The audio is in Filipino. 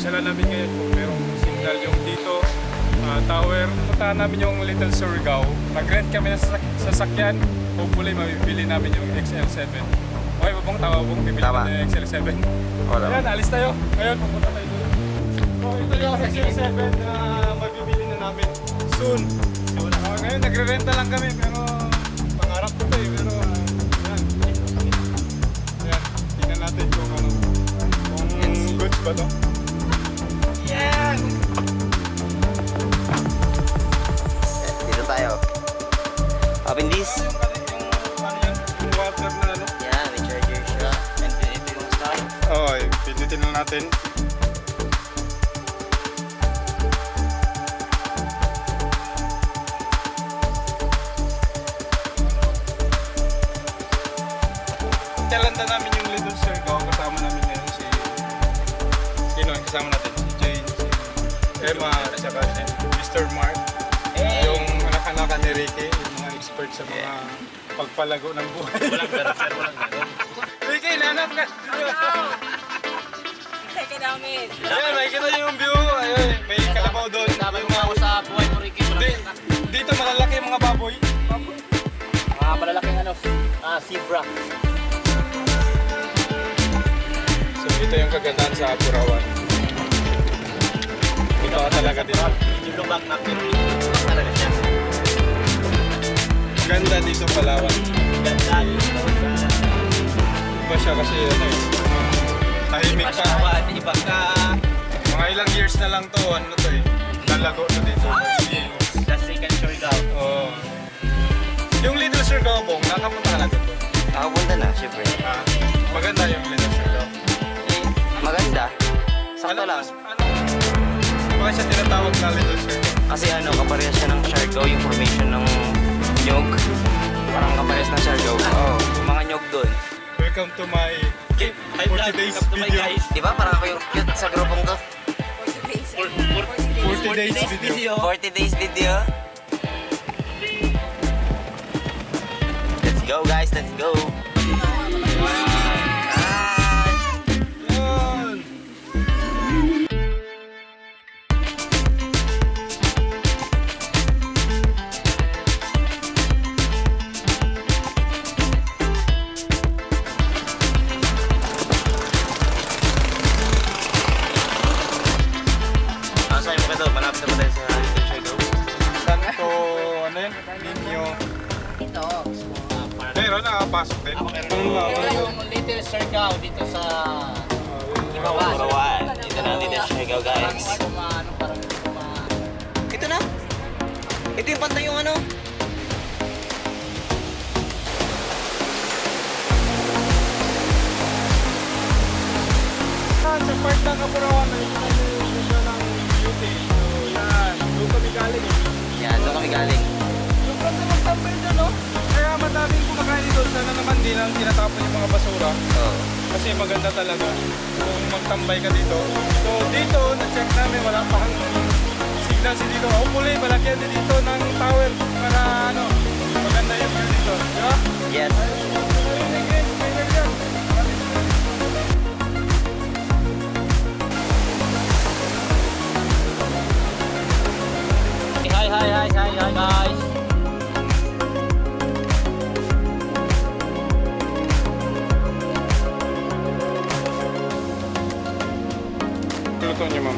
pinasyalan namin ngayon kung merong signal yung dito, uh, tower. Puntahan namin yung Little Surigao. Nag-rent kami ng sasak sasakyan. Hopefully, mabibili namin yung XL7. Okay ba pong tama pong bibili tama. ng XL7? Wala. Ayan, alis tayo. Ngayon, pupunta tayo doon. So, ito yung XL7 na mabibili na namin soon. So, uh, ngayon, nagre-renta lang kami pero pangarap ko ito eh. Pero, uh, ayan. Ayan, tingnan natin kung ano. Kung goods ba ito. Yan! Dito tayo. Open this. Na oh, pindutin lang natin. Talanda namin yung Little Circle. Kasama namin ngayon si... Sino kasama natin? Emma, at saka si Mr. Mark. Yung anak-anakan ni Ricky, yung mga expert sa mga pagpalago ng buhay. Walang pero pero walang ganun. Ricky, nanap ka! Teka namin. Ayan, makikita niyo yung view. Ayun, may kalabaw doon. Dapat Yung mo ako mga- sa buhay mo, Ricky. Di, dito malalaki yung mga baboy. mga malalaking ano, ah, zebra. So dito yung kagandahan sa Purawan. Dito ka talaga dito. Yung lubak na pero lubak talaga siya. Ganda dito Palawan. Ganda dito sa... Iba siya kasi ano eh. Tahimik pa. Pasyawan, iba ka. Mga ilang years na lang to. Ano to eh. Lalago na dito. The second Surigao. Oo. Yung Little Surigao Bong, siya tinatawag na Little Surigao? Kasi ano, kaparehas siya ng Siargao, yung formation ng nyog. Parang kaparehas ng Siargao. Oo, oh, yung mga nyog doon. Welcome to my Okay, hi 40 vlog. days my video. guys. Di ba? Parang ako yung cute sa grupong to. 40 days video. 40 days video. Let's go guys, let's go. Malapit na ba tayo sa Siargao? Santo, ano yun? Ninyo. Ito. Pero nakapasok din. Ito yung Little Surigao dito sa... Ibawan. Purawan. Dito na ang Little Siargao guys. Ano, ano, parang... Ito na. Ito yung pantay yung ano. Yan, sa part ng Kapurawan, kami galing. Yung ganda magtambay doon, no? Kaya madaming kumakain doon. Sana naman din ang tinatapon yung mga basura. Oo. Kasi maganda talaga kung magtambay ka dito. So, dito, na-check namin, wala pa kang signal si dito. Hopefully, malagyan din dito ng tower para ano, maganda yung view dito. Di ba? Yes. はいはいはいはいはいはいとにも。